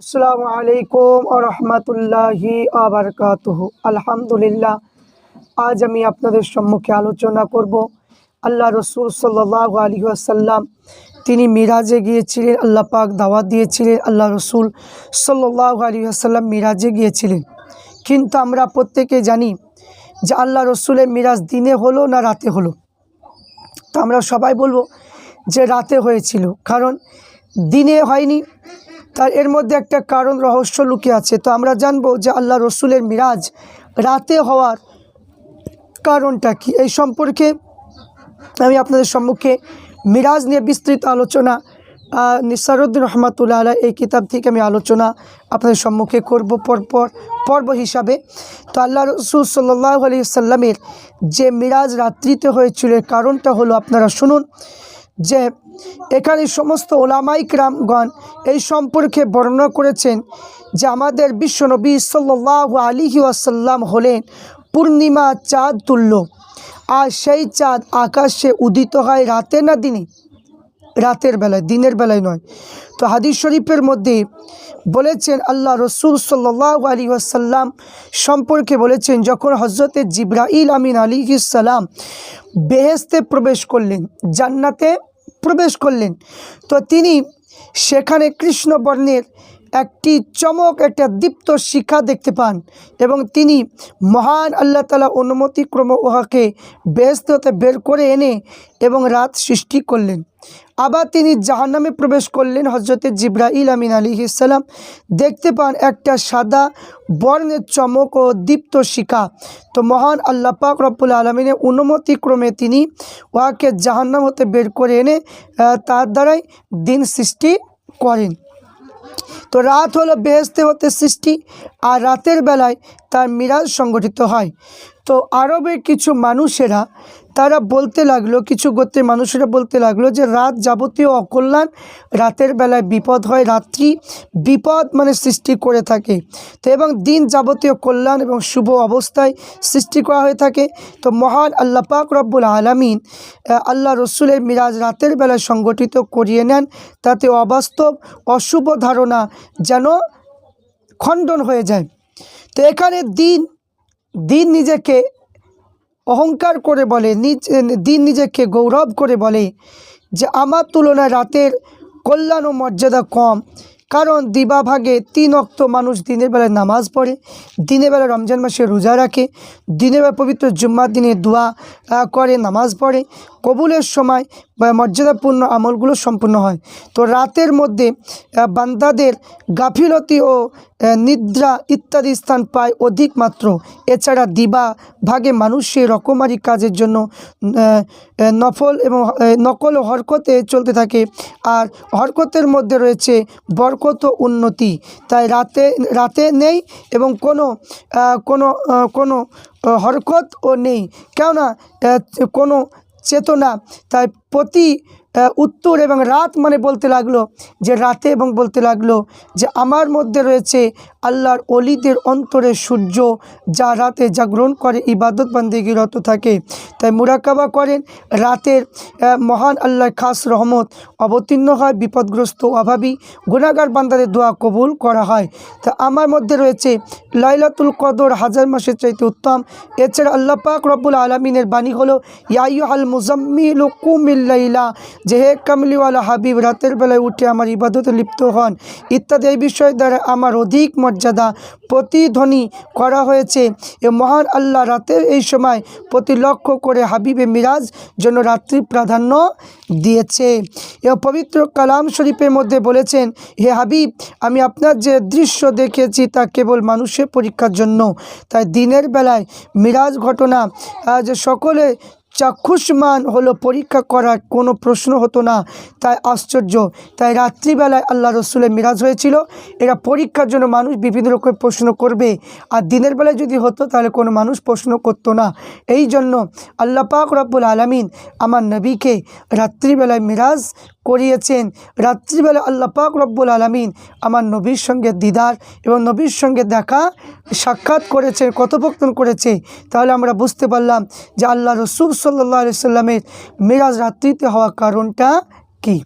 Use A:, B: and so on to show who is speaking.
A: আসসালামু আলাইকুম রহমতুল্লাহি আবরকাতুহ আলহামদুলিল্লাহ, আজ আমি আপনাদের সম্মুখে আলোচনা করব। আল্লাহ রসুল সাল্লাহ আলী আসাল্লাম তিনি মিরাজে গিয়েছিলেন, আল্লাহ পাক দাওয়াত দিয়েছিলেন, আল্লাহ রসুল সাল্লাহ আলী আসাল্লাম মিরাজে গিয়েছিলেন। কিন্তু আমরা প্রত্যেকে জানি যে আল্লাহ রসুলের মিরাজ দিনে হলো না রাতে হলো। তো আমরা সবাই বলব যে রাতে হয়েছিল, কারণ দিনে হয়নি তার এর মধ্যে একটা কারণ রহস্য লুকিয়ে আছে। তো আমরা জানব যে আল্লাহ রসুলের মিরাজ রাতে হওয়ার কারণটা কি? এই সম্পর্কে আমি আপনাদের সম্মুখে মিরাজ নিয়ে বিস্তৃত আলোচনা নিসারুদ্দিন রহমাতুল্লাহ আলাহ এই কিতাব থেকে আমি আলোচনা আপনাদের সম্মুখে করব পরপর, পর্ব হিসাবে। তো আল্লাহ রসুল সাল্লাহ আলি সাল্লামের যে মিরাজ রাত্রিতে হয়েছিল কারণটা হলো আপনারা শুনুন। যে এখানে সমস্ত ওলামাইক রামগণ এই সম্পর্কে বর্ণনা করেছেন যে আমাদের বিশ্বনবী সাল্লাহ আলিহি আসাল্লাম হলেন পূর্ণিমা চাঁদ তুল্য। আর সেই চাঁদ আকাশে উদিত হয় রাতে না দিনে? রাতের বেলায়, দিনের বেলায় নয়। তো হাদিস শরীফের মধ্যে বলেছেন, আল্লাহ রসুল সাল্লাহ আলী আসাল্লাম সম্পর্কে বলেছেন, যখন হজরতে জিব্রাইল আমিন আলী সালাম বেহেস্তে প্রবেশ করলেন, জান্নাতে প্রবেশ করলেন, তো তিনি সেখানে কৃষ্ণবর্ণের একটি চমক, একটা দীপ্ত শিখা দেখতে পান এবং তিনি মহান আল্লাহ তালা অনুমতিক্রম উহাকে বেহেস্ত হতে বের করে এনে এবং রাত সৃষ্টি করলেন। আবার তিনি জাহান্নামে প্রবেশ করলেন হজরতে জিব্রাইল আমিন আলী ইসাল্লাম দেখতে পান একটা সাদা বর্ণের চমক ও দীপ্ত শিকা তো মহান আল্লাহ পাক রব্বুল আলমিনের অনুমতিক্রমে তিনি উহাকে জাহান্নাম হতে বের করে এনে তার দ্বারাই দিন সৃষ্টি করেন। তো রাত হলো বেহেস্তে হতে সৃষ্টি, আর রাতের বেলায় তার মিরাজ সংগঠিত হয়। তো আরবের কিছু মানুষেরা তারা বলতে লাগল, কিছু গোত্রের মানুষেরা বলতে লাগল যে, রাত যাবতীয় অকল্যাণ রাতের বেলায় বিপদ হয়, রাত্রি বিপদ মানে সৃষ্টি করে থাকে। তো এবং দিন যাবতীয় কল্যাণ এবং শুভ অবস্থায় সৃষ্টি করা হয়ে থাকে। তো মহান আল্লাহ পাক রব্বুল আলমিন আল্লাহ রসুলের মিরাজ রাতের বেলায় সংগঠিত করিয়ে নেন। তাতে অবাস্তব, অশুভ ধারণা যেন খণ্ডন হয়ে যায়। তো এখানে দিন দিন নিজেকে অহংকার করে বলে, নিজ, দিন নিজেকে গৌরব করে বলে যে আমার তুলনায় রাতের কল্যাণ ও মর্যাদা কম। কারণ দিবাভাগে তিন অক্ত মানুষ দিনের বেলায় নামাজ পড়ে, দিনের বেলা রমজান মাসে রোজা রাখে, দিনের বেলা পবিত্র জুম্মার দিনে দোয়া করে, নামাজ পড়ে। কবুলের সময় বা মর্যাদাপূর্ণ আমলগুলো সম্পূর্ণ হয়। তো রাতের মধ্যে বান্দাদের গাফিলতি ও নিদ্রা ইত্যাদি স্থান পায় অধিক মাত্র। এছাড়া দিবা ভাগে মানুষের রকমারি কাজের জন্য নফল এবং নকল ও হরকতে চলতে থাকে। আর হরকতের মধ্যে রয়েছে বরকত ও উন্নতি। তাই রাতে রাতে নেই এবং কোনো কোনো কোনো হরকত ও নেই। কেননা কোনো চেতনা। তাই প্রতি উত্তর এবং রাত মানে বলতে লাগল যে রাতে এবং বলতে লাগল যে আমার মধ্যে রয়েছে আল্লাহর অলিদের অন্তরে সূর্য, যা রাতে জাগরণ করে, ইবাদত বান্দিগি রত থাকে। তাই মুরাকাবা করেন, রাতের মহান আল্লাহর খাস রহমত অবতীর্ণ হয়, বিপদগ্রস্ত অভাবী গুণাগার বান্দাদের দোয়া কবুল করা হয়। তা আমার মধ্যে রয়েছে লাইলাতুল কদর হাজার মাসের চাইতে উত্তম। এছাড়া আল্লাহ পাক রব্বুল আলমিনের বাণী হলো ইয়াইয় আল মুজাম্মিল কুমিল্লাইলা যে হে কামলিওয়ালা হাবিব, রাতের বেলায় উঠে আমার ইবাদতে লিপ্ত হন। ইত্যাদি এই বিষয় দ্বারা আমার অধিক মর্যাদা প্রতিধ্বনি করা হয়েছে। এ মহান আল্লাহ রাতের এই সময় প্রতি লক্ষ্য করে হাবিবে মিরাজ জন্য রাত্রি প্রাধান্য দিয়েছে। এ পবিত্র কালাম শরীফের মধ্যে বলেছেন, হে হাবিব, আমি আপনার যে দৃশ্য দেখেছি তা কেবল মানুষের পরীক্ষার জন্য। তাই দিনের বেলায় মিরাজ ঘটনা যে সকলে চাক্ষুষমান হলো পরীক্ষা করার কোনো প্রশ্ন হতো না। তাই আশ্চর্য। তাই রাত্রিবেলায় আল্লাহ রসুলের মিরাজ হয়েছিল। এরা পরীক্ষার জন্য মানুষ বিভিন্ন রকমের প্রশ্ন করবে। আর দিনের বেলায় যদি হতো, তাহলে কোনো মানুষ প্রশ্ন করতো না। এই জন্য আল্লাহ পাক রব্বুল আলমিন আমার নবীকে রাত্রিবেলায় মিরাজ করিয়েছেন। রাত্রিবেলা আল্লাহ পাক রব্বুল আলমিন আমার নবীর সঙ্গে দিদার এবং নবীর সঙ্গে দেখা, সাক্ষাৎ করেছে, কথোপকথন করেছে। তাহলে আমরা বুঝতে পারলাম যে আল্লাহ রসুল সাল্লাহ সাল্লামের মিরাজ রাত্রিতে হওয়ার কারণটা কী।